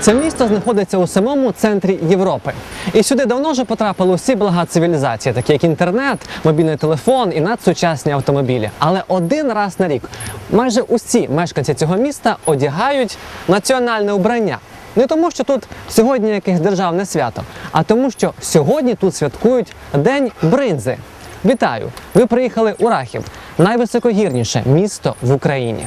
Це місто знаходиться у самому центрі Європи. І сюди давно вже потрапили усі блага цивілізації, такі як інтернет, мобільний телефон і надсучасні автомобілі. Але один раз на рік майже усі мешканці цього міста одягають національне убрання. Не тому, що тут сьогодні якесь державне свято, а тому, що сьогодні тут святкують День бринзи. Вітаю! Ви приїхали у Рахів, найвисокогірніше місто в Україні.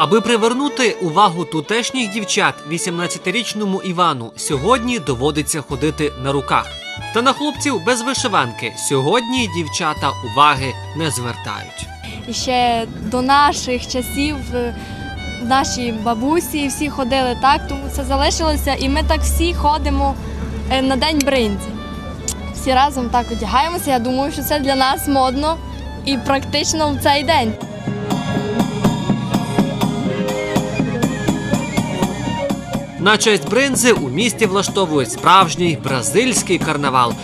Аби привернути увагу тутешніх дівчат 18-річному Івану сьогодні доводиться ходити на руках. Та на хлопців без вишиванки сьогодні дівчата уваги не звертають. І ще до наших часів е, наші бабусі всі ходили так, тому це залишилося. І ми так всі ходимо е, на день бринзі. Всі разом так одягаємося. Я думаю, що це для нас модно і практично в цей день. На честь бринзи у місті влаштовують справжній бразильський карнавал.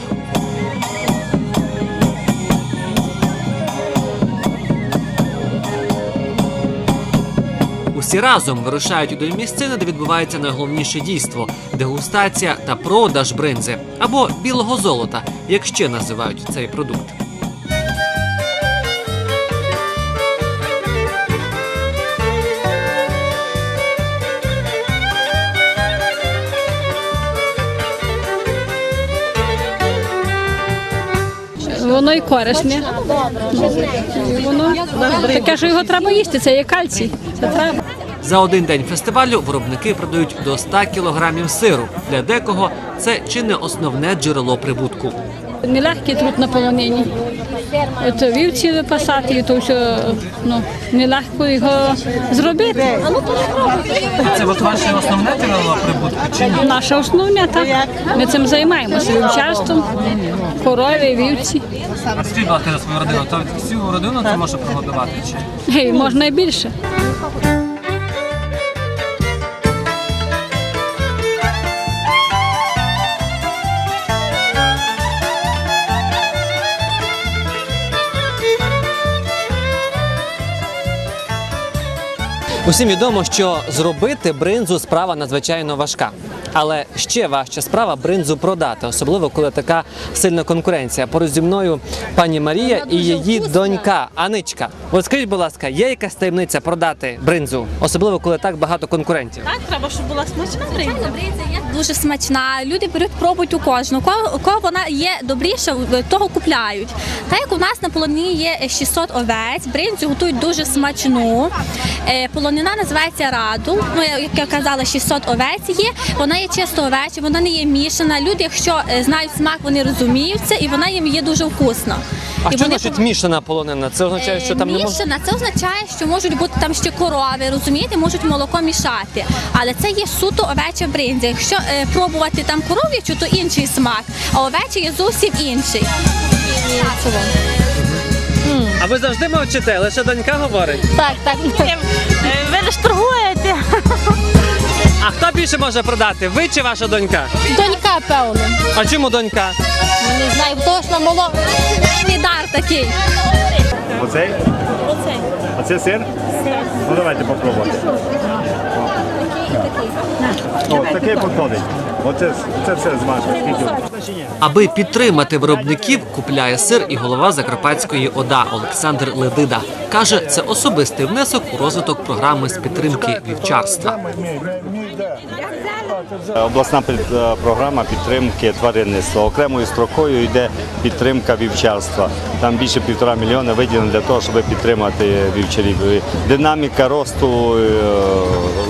Усі разом вирушають до місцини, де відбувається найголовніше дійство дегустація та продаж бринзи або білого золота, як ще називають цей продукт. Воно і корисне. Воно таке, що його треба їсти, це є кальцій. Це треба. За один день фестивалю виробники продають до 100 кілограмів сиру. Для декого це чи не основне джерело прибутку. Нелегкий труд на полонині. Це вівці випасати, і то все ну, нелегко його зробити. Це от ваше основне джерело прибутку чи ні? Наша основня так. Ми цим займаємося вівчарством, корові, вівці. А скільки за свою родину, то всю родину це може прогодувати чи? Гей, можна і більше. Усім відомо, що зробити бринзу справа надзвичайно важка. Але ще важча справа бринзу продати, особливо коли така сильна конкуренція. Поруч зі мною пані Марія і її донька Аничка. От скажіть, будь ласка, є якась таємниця продати бринзу, особливо коли так багато конкурентів? Так, треба, щоб була смачна бринза. Бринза є дуже смачна. Люди беруть, пробують у кожну. Кого, кого вона є добріша, того купляють. Так як у нас на полонині є 600 овець, бринзу готують дуже смачну. Е, Полонина називається раду. Ну, як я казала, 600 овець є. Вона є чисто овеча, вона не є мішана. Люди, якщо е, знають смак, вони розуміють це, і вона їм є дуже вкусна. А І що вони значить мішана полонина? Це означає, що там не можна. Мішана, це означає, що можуть бути там ще корови, розумієте, можуть молоко мішати. Але це є суто овеча бринза. Якщо е, пробувати там коров'ячу, то інший смак, а овеча є зовсім інший. А ви завжди мовчите, лише донька говорить. Так, так. Е, Ви ж торгуєте. А хто більше може продати? Ви чи ваша донька? Донька, певно. А чому донька? Не знаю, точно моло. Дар такий. Оцей? Оцей. А це сир? Сир. Ну давайте попробуйте. О, такий підходить. Оце, це все змажте. Аби підтримати виробників, купляє сир і голова Закарпатської ОДА Олександр Ледида. Каже, це особистий внесок у розвиток програми з підтримки вівчарства. Обласна е, програма підтримки тваринництва. Окремою строкою йде підтримка вівчарства. Там більше півтора мільйона виділено для того, щоб підтримати вівчарів. Динаміка росту е,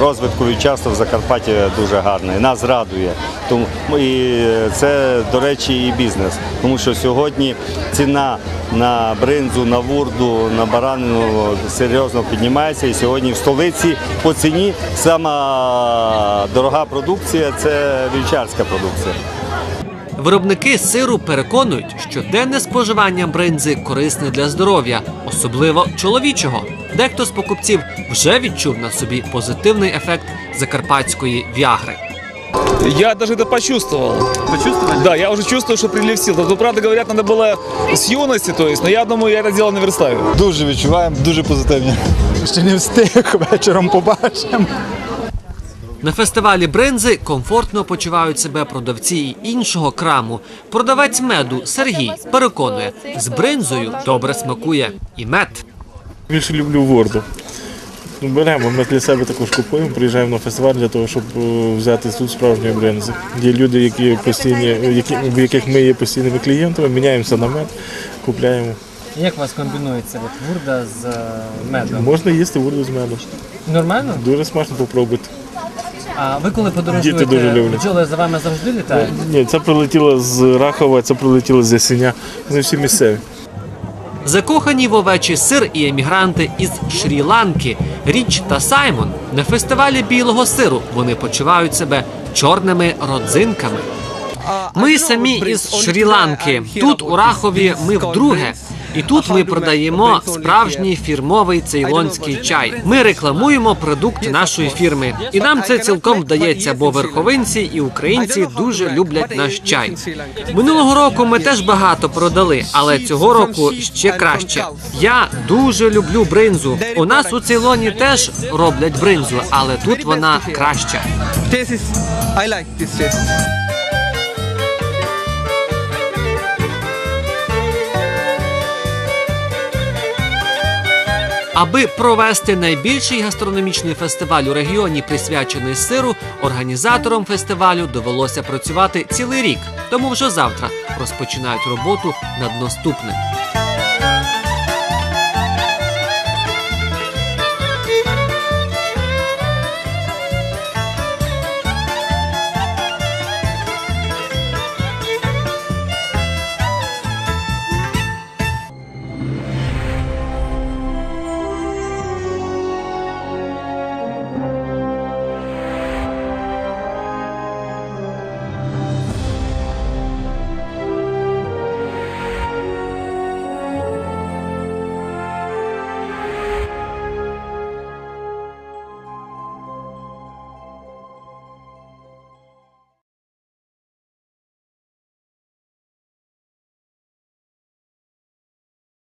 розвитку вівчарства в Закарпатті дуже гарна. І нас радує. Тому і це, до речі, і бізнес. Тому що сьогодні ціна на бринзу, на вурду, на баранину серйозно піднімається. І сьогодні в столиці по ціні сама дорога продукція це вівчарська продукція. Виробники сиру переконують, що денне споживання бринзи корисне для здоров'я, особливо чоловічого. Дехто з покупців вже відчув на собі позитивний ефект закарпатської віагри. Я даже это почувствовал. Почувствовали? Да, я уже чувствую, что прилив сил. Ну, правда говорят, надо было с юности, то есть, но я думаю, я это дело наверстаю. Дуже відчуваємо, дуже позитивні. Ще не встиг, вечором побачимо. На фестивалі бринзи комфортно почувають себе продавці і іншого краму. Продавець меду Сергій переконує, з бринзою добре смакує і мед. Більше люблю ворду. Беремо, ми для себе також купуємо, приїжджаємо на фестиваль для того, щоб е, взяти тут справжньої брензи. Є люди, які постійні, які, в яких ми є постійними клієнтами, міняємося на мед, купляємо. Як у вас комбінується от вурда з е, медом? Можна їсти ворду з медом. Нормально? Дуже смачно попробувати. А ви коли Діти дуже люблять. бджоли за вами завжди літають? Ні, це прилетіло з Рахова, це прилетіло з Ясеня. Вони всі місцеві. Закохані в овечий сир і емігранти із Шрі-Ланки Річ та Саймон на фестивалі білого сиру вони почувають себе чорними родзинками. Ми самі із Шрі-Ланки. Тут у Рахові ми вдруге. І тут ми продаємо справжній фірмовий цейлонський чай. Ми рекламуємо продукт нашої фірми, і нам це цілком вдається, бо верховинці і українці дуже люблять наш чай. Минулого року ми теж багато продали, але цього року ще краще. Я дуже люблю бринзу. У нас у Цейлоні теж роблять бринзу, але тут вона краща. Аби провести найбільший гастрономічний фестиваль у регіоні, присвячений сиру, організаторам фестивалю довелося працювати цілий рік. Тому вже завтра розпочинають роботу над наступним.